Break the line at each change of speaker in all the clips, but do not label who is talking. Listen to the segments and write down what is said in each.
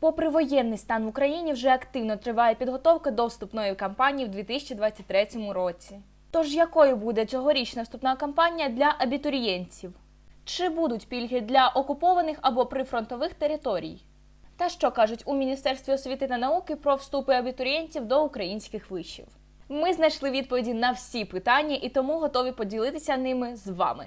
Попри воєнний стан в Україні, вже активно триває підготовка до вступної кампанії в 2023 році. Тож якою буде цьогорічна вступна кампанія для абітурієнтів? Чи будуть пільги для окупованих або прифронтових територій? Та що кажуть у Міністерстві освіти та науки про вступи абітурієнтів до українських вишів? Ми знайшли відповіді на всі питання і тому готові поділитися ними з вами.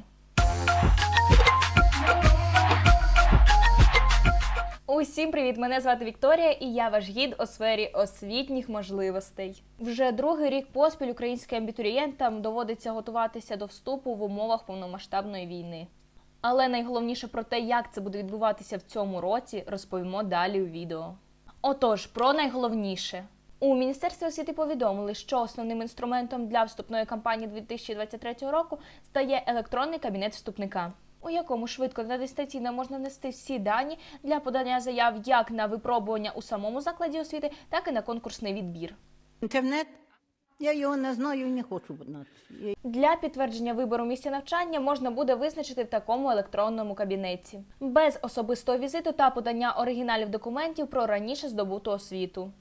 Усім привіт! Мене звати Вікторія, і я ваш гід у сфері освітніх можливостей. Вже другий рік поспіль українським абітурієнтам доводиться готуватися до вступу в умовах повномасштабної війни. Але найголовніше про те, як це буде відбуватися в цьому році, розповімо далі у відео. Отож, про найголовніше. У Міністерстві освіти повідомили, що основним інструментом для вступної кампанії 2023 року стає електронний кабінет вступника, у якому швидко та дистанційно можна внести всі дані для подання заяв як на випробування у самому закладі освіти, так і на конкурсний відбір.
Інтернет, я його не знаю і не хочу знати.
Для підтвердження вибору місця навчання можна буде визначити в такому електронному кабінеті без особистого візиту та подання оригіналів документів про раніше здобуту освіту.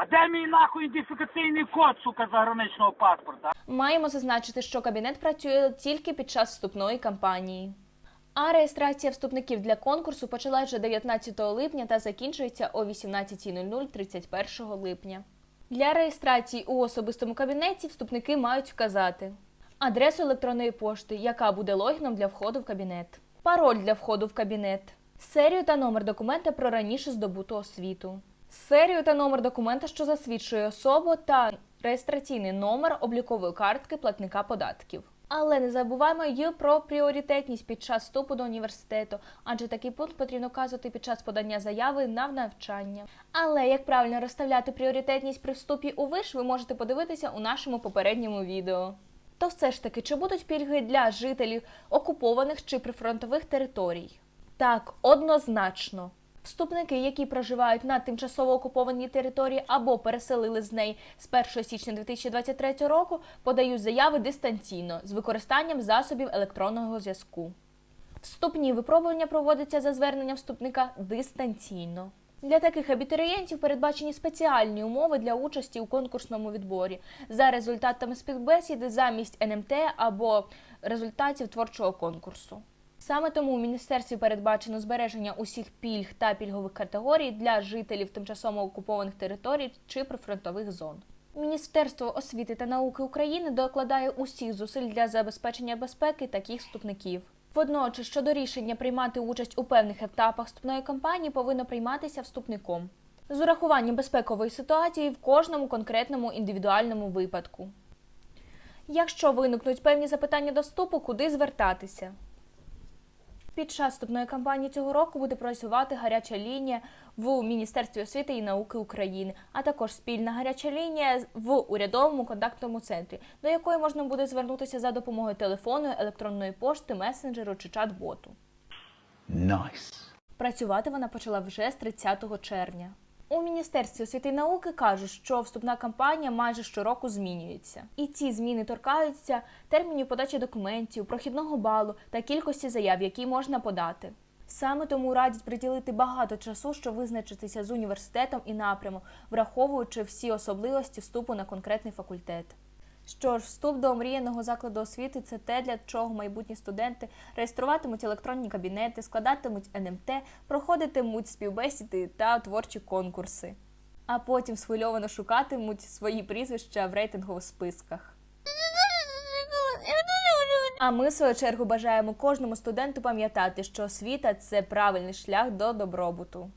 А де мій нахуй ідентифікаційний код, сука, заграничного паспорта?
Маємо зазначити, що кабінет працює тільки під час вступної кампанії. А реєстрація вступників для конкурсу почалась вже 19 липня та закінчується о 18.00 31 липня. Для реєстрації у особистому кабінеті вступники мають вказати адресу електронної пошти, яка буде логіном для входу в кабінет, пароль для входу в кабінет, серію та номер документа про раніше здобуту освіту, серію та номер документа, що засвідчує особу, та реєстраційний номер облікової картки платника податків. Але не забуваємо й про пріоритетність під час вступу до університету, адже такий пункт потрібно вказувати під час подання заяви на навчання. Але як правильно розставляти пріоритетність при вступі у виш, ви можете подивитися у нашому попередньому відео. То все ж таки, чи будуть пільги для жителів окупованих чи прифронтових територій? Так, однозначно. Вступники, які проживають на тимчасово окупованій території або переселили з неї з 1 січня 2023 року, подають заяви дистанційно з використанням засобів електронного зв'язку. Вступні випробування проводяться за зверненням вступника дистанційно. Для таких абітурієнтів передбачені спеціальні умови для участі у конкурсному відборі за результатами співбесіди замість НМТ або результатів творчого конкурсу. Саме тому у міністерстві передбачено збереження усіх пільг та пільгових категорій для жителів тимчасово окупованих територій чи прифронтових зон. Міністерство освіти та науки України докладає усіх зусиль для забезпечення безпеки таких вступників. Водночас, щодо рішення приймати участь у певних етапах вступної кампанії, повинно прийматися вступником з урахуванням безпекової ситуації в кожному конкретному індивідуальному випадку. Якщо виникнуть певні запитання до вступу, куди звертатися? Під час вступної кампанії цього року буде працювати гаряча лінія в Міністерстві освіти і науки України, а також спільна гаряча лінія в урядовому контактному центрі, до якої можна буде звернутися за допомогою телефону, електронної пошти, месенджеру чи чат-боту.
Nice.
Працювати вона почала вже з 30 червня. У Міністерстві освіти і науки кажуть, що вступна кампанія майже щороку змінюється. І ці зміни торкаються термінів подачі документів, прохідного балу та кількості заяв, які можна подати. Саме тому радять приділити багато часу, щоб визначитися з університетом і напрямом, враховуючи всі особливості вступу на конкретний факультет. Що ж, вступ до омріяного закладу освіти це те, для чого майбутні студенти реєструватимуть електронні кабінети, складатимуть НМТ, проходитимуть співбесіди та творчі конкурси, а потім схвильовано шукатимуть свої прізвища в рейтингових списках. А ми, в свою чергу, бажаємо кожному студенту пам'ятати, що освіта це правильний шлях до добробуту.